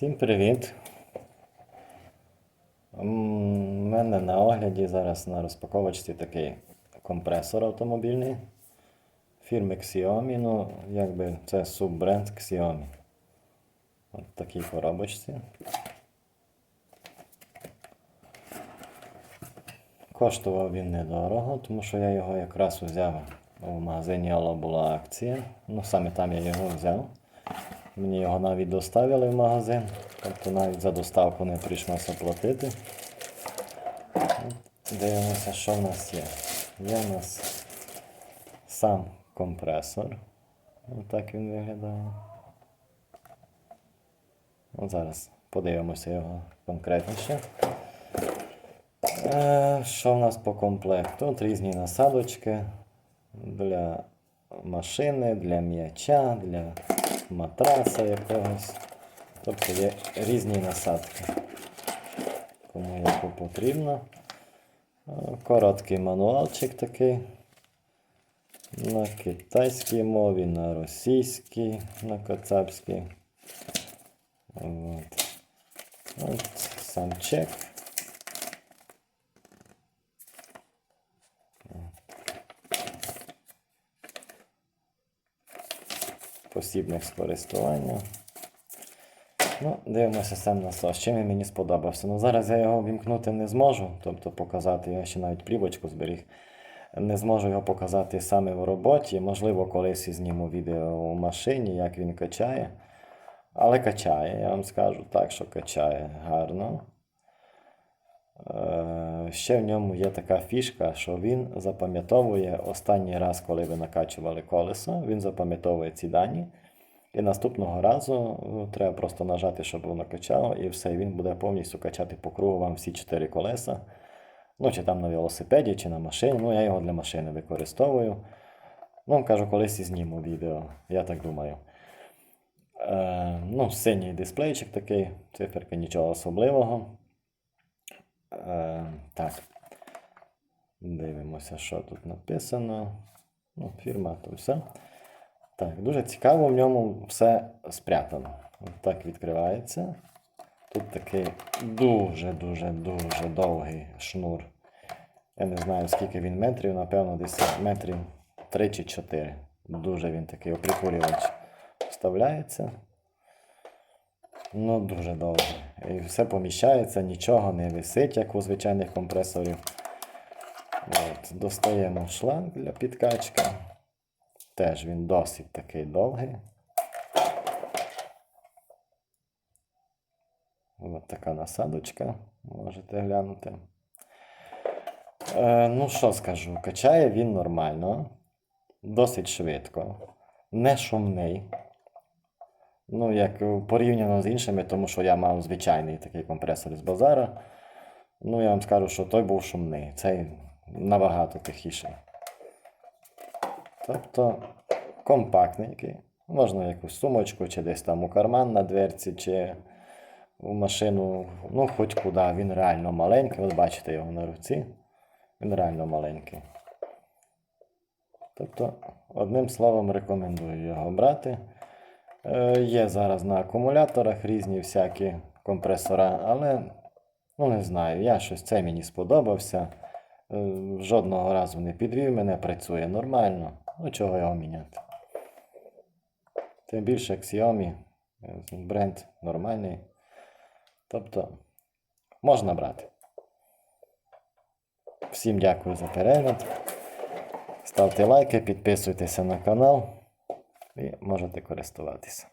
Всім привіт! У мене на огляді зараз на розпаковочці такий компресор автомобільний фірми Xiaomi. Ну, якби це суббренд Xiaomi. От в такій коробочці. Коштував він недорого, тому що я його якраз взяв у магазині Алла була акція. Ну, саме там я його взяв. Мені його навіть доставили в магазин, тобто навіть за доставку не прийшлося платити. Дивимося, що в нас є. Є в нас сам компресор. Отак він виглядає. От зараз подивимося його конкретніше. Е, Що в нас по комплекту? Тут різні насадочки для машини, для м'яча, для матраса якогось. Тобто є різні насадки. Кому яку потрібно. Е, Короткий мануалчик такий. На китайській мові, на російській, на кацапській. От. От сам чек. Посібник з користування. Ну, дивимося сам насос. Чим він мені сподобався. Ну, зараз я його вімкнути не зможу, тобто показати, я ще навіть плівочку зберіг. Не зможу його показати саме в роботі. Можливо, колись і зніму відео у машині, як він качає. Але качає, я вам скажу так, що качає гарно. Е, Ще в ньому є така фішка, що він запам'ятовує останній раз, коли ви накачували колесо, він запам'ятовує ці дані. І наступного разу е, треба просто нажати, щоб воно качало, і все, він буде повністю качати по кругу вам всі чотири колеса. Ну, чи там на велосипеді, чи на машині. Ну, я його для машини використовую. Ну, кажу, колись і зніму відео, я так думаю. Е, ну, синій дисплейчик такий, циферки нічого особливого. Е, так. Дивимося, що тут написано. Ну, фірма, то все. Так, дуже цікаво, в ньому все спрятано. От так відкривається. Тут такий дуже-дуже-дуже довгий шнур. Я не знаю, скільки він метрів, напевно, десь метрів 3 чи 4. Дуже він такий оприкурювач вставляється. Ну, дуже довгий. І все поміщається, нічого не висить, як у звичайних компресорів. От, достаємо шланг для підкачки. Теж він досить такий довгий. Ось така насадочка, можете глянути. Е, ну, що скажу, качає він нормально, досить швидко, не шумний. Ну, як порівняно з іншими, тому що я мав звичайний такий компресор з базара. Ну, я вам скажу, що той був шумний, цей набагато тихіший. Тобто компактненький. Можна якусь сумочку, чи десь там у карман на дверці, чи в машину, ну хоч куди. Він реально маленький. От бачите його на руці. Він реально маленький. Тобто, одним словом, рекомендую його брати. Е, є зараз на акумуляторах різні всякі компресора, але ну не знаю, я щось це мені сподобався. Е, Жодного разу не підвів мене, працює нормально. Ну, чого його міняти? Тим більше Xiaomi, е, бренд нормальний. Тобто можна брати. Всім дякую за перегляд. Ставте лайки, підписуйтеся на канал і можете користуватися.